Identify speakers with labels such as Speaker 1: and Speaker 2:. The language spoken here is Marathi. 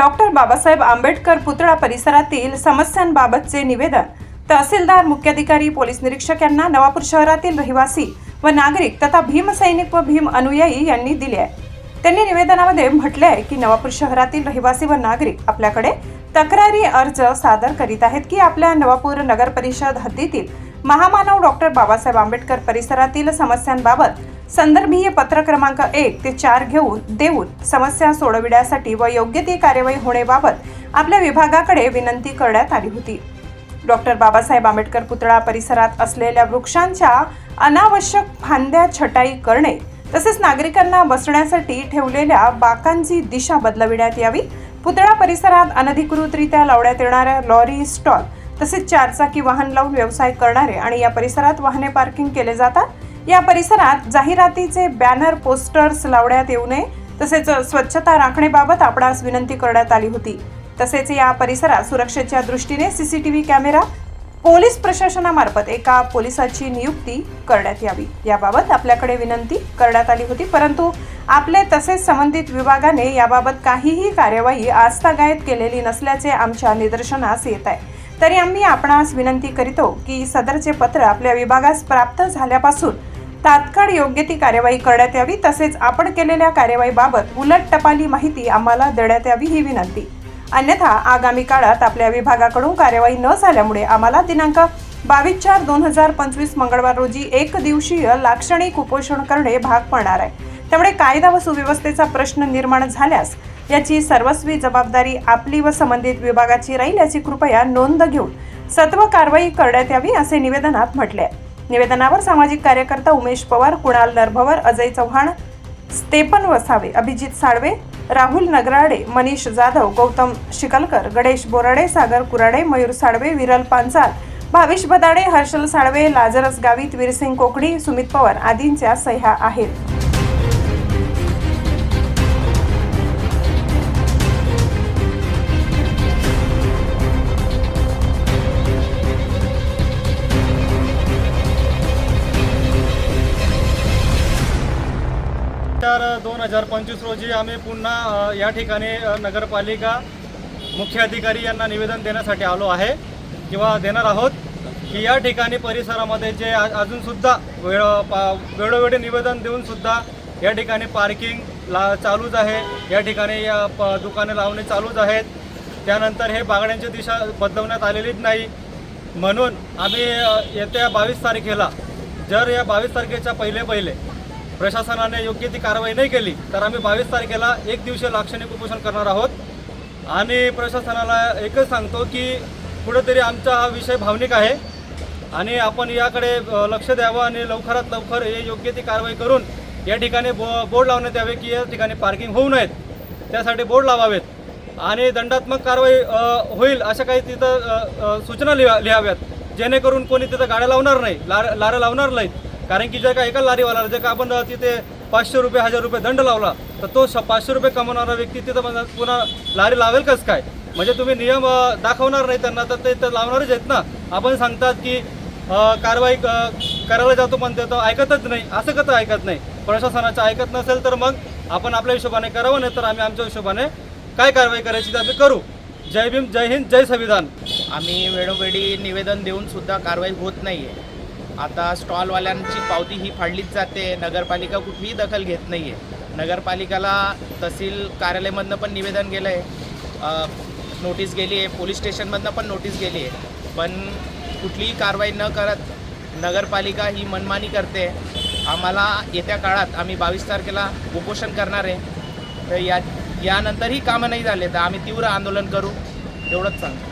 Speaker 1: डॉक्टर बाबासाहेब आंबेडकर पुतळा परिसरातील समस्यांबाबतचे निवेदन. तहसीलदार मुख्याधिकारी पोलीस निरीक्षक यांना नवापूर शहरातील रहिवासी व नागरिक तथा भीमसैनिक व भीम अनुयायी यांनी दिले आहे. त्यांनी निवेदनामध्ये म्हटले आहे की नवापूर शहरातील रहिवासी व नागरिक आपल्याकडे तक्रारी अर्ज सादर करीत आहेत की आपल्या नवापूर नगर परिषद हद्दीतील महामानव डॉक्टर बाबासाहेब आंबेडकर परिसरातील समस्यांबाबत संदर्भीय पत्र क्रमांक एक ते चार घेऊन देऊन समस्या सोडविण्यासाठी व योग्य ती कार्यवाही होण्याबाबत आपल्या विभागाकडे विनंती करण्यात आली होती. डॉक्टर बाबासाहेब आंबेडकर पुतळा परिसरात असलेल्या वृक्षांच्या अनावश्यक फांद्या छटाई करणे तसेच नागरिकांना बसण्यासाठी ठेवलेल्या बाकांची दिशा बदलविण्यात यावी पुतळा परिसरात अनधिकृतरित्या लावण्यात येणाऱ्या लॉरी स्टॉल तसेच चारचाकी वाहन लावून व्यवसाय करणारे आणि या परिसरात वाहने पार्किंग केले जातात. या परिसरात जाहिरातीचे बॅनर पोस्टर्स लावण्यात येऊ नये. तसेच स्वच्छता राखण्याबाबत आपणास विनंती करण्यात आली होती. तसेच या परिसरात सुरक्षेच्या दृष्टीने सीसीटीव्ही कॅमेरा पोलीस प्रशासनामार्फत एका पोलिसाची नियुक्ती करण्यात यावी. याबाबत आपल्याकडे विनंती करण्यात आली होती. परंतु आपले तसेच संबंधित विभागाने याबाबत काहीही कार्यवाही आस्थागायत केलेली नसल्याचे आमच्या निदर्शनास येत आहे. तरी आम्ही आपणास विनंती करीतो की सदरचे पत्र आपल्या विभागास प्राप्त झाल्यापासून तात्काळ योग्य ती कार्यवाही करण्यात यावी तसेच आपण केलेल्या कार्यवाहीबाबत उलट टपाली माहिती आम्हाला देण्यात यावी ही विनंती. अन्यथा आगामी काळात आपल्या विभागाकडून कार्यवाही न झाल्यामुळे आम्हाला दिनांक बावीस चार दोन हजार पंचवीस मंगळवार रोजी एक दिवसीय लाक्षणिक उपोषण करणे भाग पडणार आहे. त्यामुळे कायदा व सुव्यवस्थेचा प्रश्न निर्माण झाल्यास याची सर्वस्वी जबाबदारी आपली व संबंधित विभागाची राहील याची कृपया नोंद घेऊन सत्व कारवाई करण्यात यावी असे निवेदनात म्हटले आहे. निवेदनावर सामाजिक कार्यकर्ता उमेश पवार कुणाल नरभवर अजय चव्हाण स्टेपन वसावे अभिजित साळवे राहुल नगराडे मनीष जाधव गौतम शिकलकर गणेश बोराडे सागर कुराडे मयूर साळवे विरल पांचाल भाविश बदाडे हर्षल साळवे लाजरस गावित वीरसिंग कोकणी सुमित पवार आदींच्या सह्या आहेत.
Speaker 2: चार दोन हजार पंचवीस रोजी आम्ही पुन्हा या ठिकाणी नगरपालिका मुख्य अधिकारी यांना निवेदन देण्यासाठी आलो आहे. किंवा देणार आहोत की या ठिकाणी परिसरामध्ये जे अजूनसुद्धा वेळ पा वेळोवेळी निवेदन देऊनसुद्धा या ठिकाणी पार्किंग ला चालूच आहे. या ठिकाणी या प दुकाने लावणे चालूच आहेत. त्यानंतर हे बागड्यांची दिशा बदलवण्यात आलेलीच नाही. म्हणून आम्ही येत्या बावीस तारखेला जर या बावीस तारखेच्या पहिले पहिले प्रशासनाने योग्य ती कारवाई नाही केली तर आम्ही बावीस तारखेला एक दिवशी लाक्षणिक उपोषण करणार आहोत. आणि प्रशासनाला एकच सांगतो की कुठेतरी आमचा हा विषय भावनिक आहे. आणि आपण याकडे लक्ष द्यावं आणि लवकरात लवकर हे योग्य ती कारवाई करून या ठिकाणी बो बोर्ड लावण्यात यावे की या ठिकाणी पार्किंग होऊ नयेत. त्यासाठी बोर्ड लावावेत. आणि दंडात्मक कारवाई होईल अशा काही तिथं सूचना लिहा लिहाव्यात. जेणेकरून कोणी तिथं गाड्या लावणार नाही लार लारं लावणार नाहीत. कारण की जर का एका लारीवाला जर का आपण तिथे पाचशे रुपये हजार रुपये दंड लावला तर तो पाचशे रुपये कमवणारा व्यक्ती तिथं पुन्हा- लारी लावेल कसं काय? म्हणजे तुम्ही नियम दाखवणार नाही त्यांना तर ते तर लावणारच आहेत ना? आपण सांगतात की कारवाई करायला जातो पण ते तर ऐकतच नाही. असं कसं ऐकत नाही? प्रशासनाचं ऐकत नसेल तर मग आपण आपल्या हिशोबाने करावं नाही तर आम्ही आमच्या हिशोबाने काय कारवाई करायची ते आम्ही करू. जय भीम जय हिंद जय संविधान.
Speaker 3: आम्ही वेळोवेळी निवेदन देऊन सुद्धा कारवाई होत नाही आहे आता स्टॉलवाल्यांची पावती ही फाडलीच जाते. नगरपालिका कुठलीही दखल घेत नाही आहे नगरपालिकाला तहसील कार्यालयामधनं पण निवेदन गेलं आहे नोटीस गेली आहे. पोलीस स्टेशनमधनं पण नोटीस गेली आहे. पण कुठलीही कारवाई न करत नगरपालिका ही मनमानी करते. आम्हाला येत्या काळात आम्ही बावीस तारखेला उपोषण करणार आहे. तर या यानंतरही कामं नाही झाले. तर आम्ही तीव्र आंदोलन करू. एवढंच सांगतो.